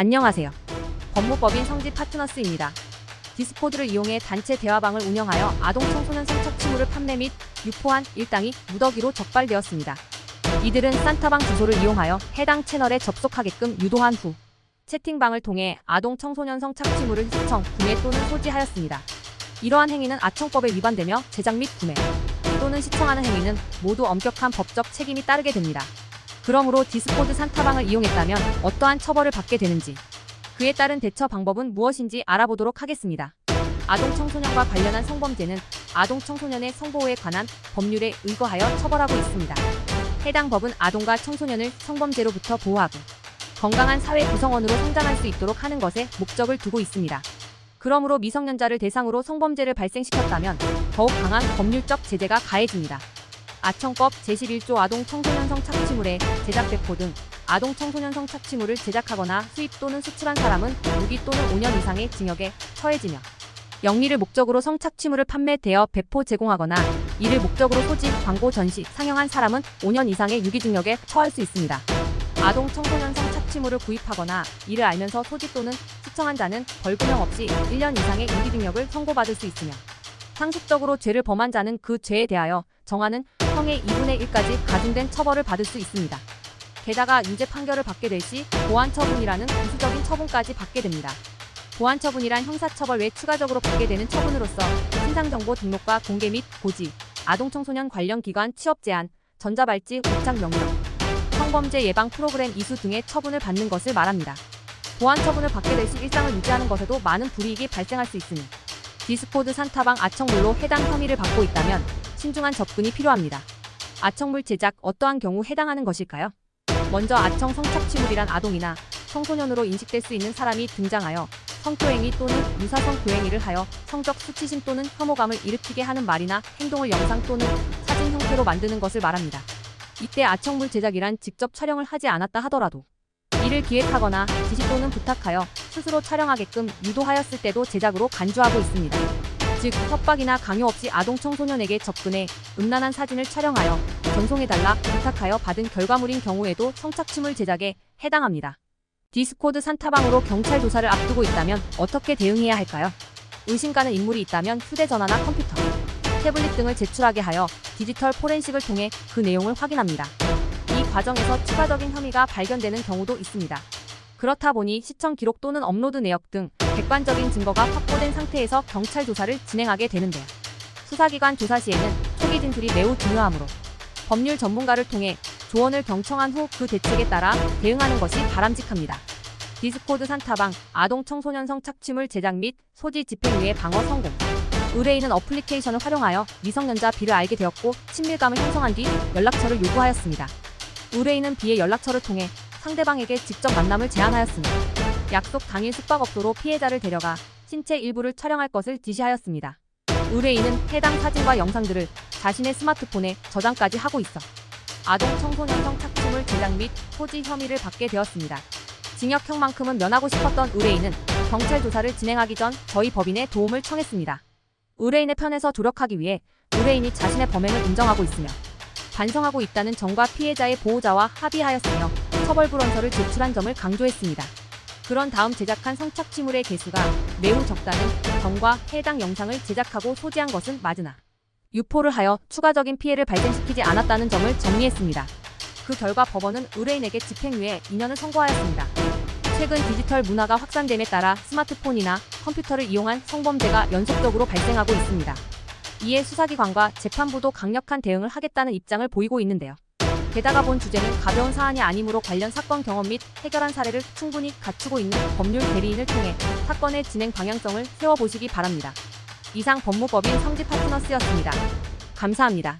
안녕하세요. 법무법인 성지 파트너스입니다. 디스코드를 이용해 단체 대화방을 운영하여 아동 청소년 성착취물을 판매 및 유포한 일당이 무더기로 적발되었습니다. 이들은 산타방 주소를 이용하여 해당 채널에 접속하게끔 유도한 후 채팅방을 통해 아동 청소년 성착취물을 시청, 구매 또는 소지하였습니다. 이러한 행위는 아청법에 위반되며 제작 및 구매 또는 시청하는 행위는 모두 엄격한 법적 책임이 따르게 됩니다. 그러므로 디스코드 산타방을 이용했다면 어떠한 처벌을 받게 되는지 그에 따른 대처 방법은 무엇인지 알아보도록 하겠습니다. 아동 청소년과 관련한 성범죄는 아동 청소년의 성보호에 관한 법률에 의거하여 처벌하고 있습니다. 해당 법은 아동과 청소년을 성범죄로부터 보호하고 건강한 사회 구성원으로 성장할 수 있도록 하는 것에 목적을 두고 있습니다. 그러므로 미성년자를 대상으로 성범죄를 발생시켰다면 더욱 강한 법률적 제재가 가해집니다. 아청법 제11조 아동 청소년 성 착취물의 제작 배포 등 아동 청소년 성 착취물을 제작하거나 수입 또는 수출한 사람은 무기 또는 5년 이상의 징역에 처해지며 영리를 목적으로 성착취물을 판매되어 배포 제공하거나 이를 목적으로 소지, 광고, 전시, 상영한 사람은 5년 이상의 유기징역에 처할 수 있습니다. 아동 청소년 성 착취물을 구입하거나 이를 알면서 소지 또는 시청한 자는 벌금형 없이 1년 이상의 유기징역을 선고받을 수 있으며 상습적으로 죄를 범한 자는 그 죄에 대하여 정하는 형의 2분의 1까지 가중된 처벌을 받을 수 있습니다. 게다가 유죄 판결을 받게 될 시 보안 처분이라는 부수적인 처분까지 받게 됩니다. 보안 처분이란 형사처벌 외 추가적으로 받게 되는 처분으로서 신상정보 등록과 공개 및 고지, 아동청소년 관련 기관 취업 제한, 전자발찌 우착 명령, 성범죄 예방 프로그램 이수 등의 처분을 받는 것을 말합니다. 보안 처분을 받게 될 시 일상을 유지하는 것에도 많은 불이익이 발생할 수 있으니 디스코드 산타방 아청물로 해당 혐의를 받고 있다면 신중한 접근이 필요합니다. 아청물 제작 어떠한 경우 해당하는 것일까요? 먼저 아청 성착 취물이란 아동이나 청소년으로 인식될 수 있는 사람이 등장하여 성교행위 또는 유사성 교행위를 하여 성적 수치심 또는 혐오감을 일으키게 하는 말이나 행동을 영상 또는 사진 형태로 만드는 것을 말합니다. 이때 아청물 제작이란 직접 촬영을 하지 않았다 하더라도 이를 기획하거나 지시 또는 부탁하여 스스로 촬영하게끔 유도하였을 때도 제작으로 간주하고 있습니다. 즉 협박이나 강요 없이 아동 청소년에게 접근해 음란한 사진을 촬영하여 전송해달라 부탁하여 받은 결과물인 경우에도 성착취물 제작에 해당합니다. 디스코드 산타방으로 경찰 조사를 앞두고 있다면 어떻게 대응해야 할까요? 의심 가는 인물이 있다면 휴대전화나 컴퓨터, 태블릿 등을 제출하게 하여 디지털 포렌식을 통해 그 내용을 확인합니다. 이 과정에서 추가적인 혐의가 발견되는 경우도 있습니다. 그렇다 보니 시청 기록 또는 업로드 내역 등 객관적인 증거가 확보된 상태에서 경찰 조사를 진행하게 되는데요. 수사기관 조사 시에는 초기 진술이 매우 중요하므로 법률 전문가를 통해 조언을 경청한 후 그 대책에 따라 대응하는 것이 바람직합니다. 디스코드 산타방 아동 청소년 성착취물 제작 및 소지 집행유예 방어 성공. 의뢰인은 어플리케이션을 활용하여 미성년자 B를 알게 되었고 친밀감을 형성한 뒤 연락처를 요구하였습니다. 의뢰인은 B의 연락처를 통해 상대방에게 직접 만남을 제안하였으며 약속 당일 숙박업소로 피해자를 데려가 신체 일부를 촬영할 것을 지시하였습니다. 의뢰인은 해당 사진과 영상들을 자신의 스마트폰에 저장까지 하고 있어 아동 청소년 성 착취물 제작 및 소지 혐의를 받게 되었습니다. 징역형만큼은 면하고 싶었던 의뢰인은 경찰 조사를 진행하기 전 저희 법인의 도움을 청했습니다. 의뢰인의 편에서 조력하기 위해 의뢰인이 자신의 범행을 인정하고 있으며 반성하고 있다는 점과 피해자의 보호자와 합의하였으며 처벌 불원서를 제출한 점을 강조했습니다. 그런 다음 제작한 성착취물의 개수가 매우 적다는 점과 해당 영상을 제작하고 소지한 것은 맞으나 유포를 하여 추가적인 피해를 발생시키지 않았다는 점을 정리했습니다. 그 결과 법원은 의뢰인에게 집행유예 2년을 선고하였습니다. 최근 디지털 문화가 확산됨에 따라 스마트폰이나 컴퓨터를 이용한 성범죄가 연속적으로 발생하고 있습니다. 이에 수사기관과 재판부도 강력한 대응을 하겠다는 입장을 보이고 있는데요. 게다가 본 주제는 가벼운 사안이 아니므로 관련 사건 경험 및 해결한 사례를 충분히 갖추고 있는 법률 대리인을 통해 사건의 진행 방향성을 세워보시기 바랍니다. 이상 법무법인 성지 파트너스였습니다. 감사합니다.